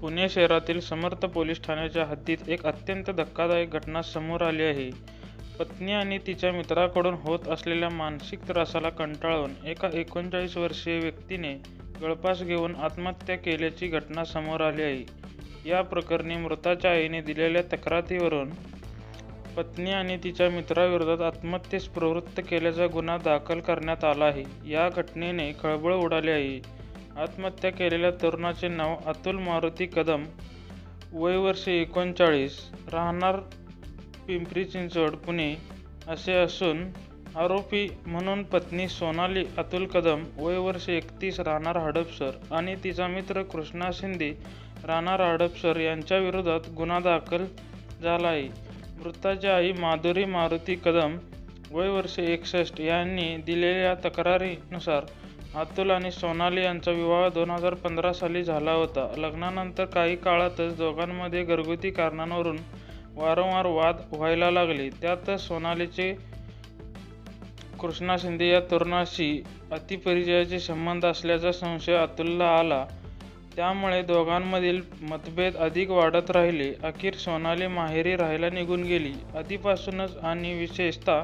पुणे शहरातील समर्थ पोलीस ठाण्याच्या हद्दीत एक अत्यंत धक्कादायक घटना समोर आली आहे. पत्नी आणि तिच्या मित्राकडून होत असलेल्या मानसिक त्रासाला कंटाळून एका एकोणचाळीस वर्षीय व्यक्तीने गळपास घेऊन आत्महत्या केल्याची घटना समोर आली आहे. या प्रकरणी मृताच्या आईने दिलेल्या तक्रारीवरून पत्नी आणि तिच्या मित्राविरोधात आत्महत्येस प्रवृत्त केल्याचा गुन्हा दाखल करण्यात आला आहे. या घटनेने खळबळ उडाली आहे. आत्महत्या केलेल्या तरुणाचे नाव अतुल मारुती कदम वय वर्ष एकोणचाळीस राहणार पिंपरी चिंचवड पुणे असे असून आरोपी म्हणून पत्नी सोनाली अतुल कदम वय वर्ष एकतीस राहणार हडपसर आणि तिचा मित्र कृष्णा शिंदे राहणार हडपसर यांच्या विरोधात गुन्हा दाखल झाला आहे मृताची आई माधुरी मारुती कदम वय वर्ष एकसष्ट यांनी दिलेल्या तक्रारीनुसार अतुल आणि सोनाली यांचा विवाह दोन हजार पंधरा साली झाला होता. लग्नानंतर काही काळातच दोघांमध्ये घरगुती कारणांवरून वारंवार वाद व्हायला लागले. त्यातच सोनालीचे कृष्णा शिंदे या तरुणाशी अतिपरिचयाचे संबंध असल्याचा संशय अतुलला आला. त्यामुळे दोघांमधील मतभेद अधिक वाढत राहिले. अखेर सोनाली माहेरी राहायला निघून गेली. आधीपासूनच आणि विशेषतः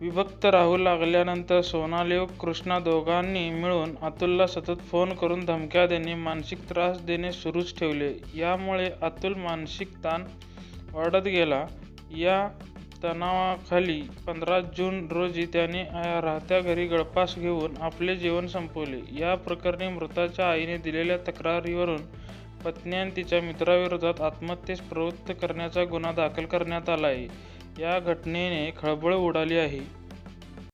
विभक्त राहू लागल्यानंतर सोनाली व कृष्णा दोघांनी मिळून अतुलला सतत फोन करून धमक्या देणे मानसिक त्रास देणे सुरूच ठेवले. यामुळे अतुल मानसिक ताण वाढत गेला. या तणावाखाली पंधरा जून रोजी त्याने राहत्या घरी गळपास घेऊन आपले जीवन संपवले. या प्रकरणी मृताच्या आईने दिलेल्या तक्रारीवरून पत्नी आणि तिच्या मित्राविरोधात आत्महत्येस प्रवृत्त करण्याचा गुन्हा दाखल करण्यात आला आहे. या घटनेने खळबळ उडाली आहे.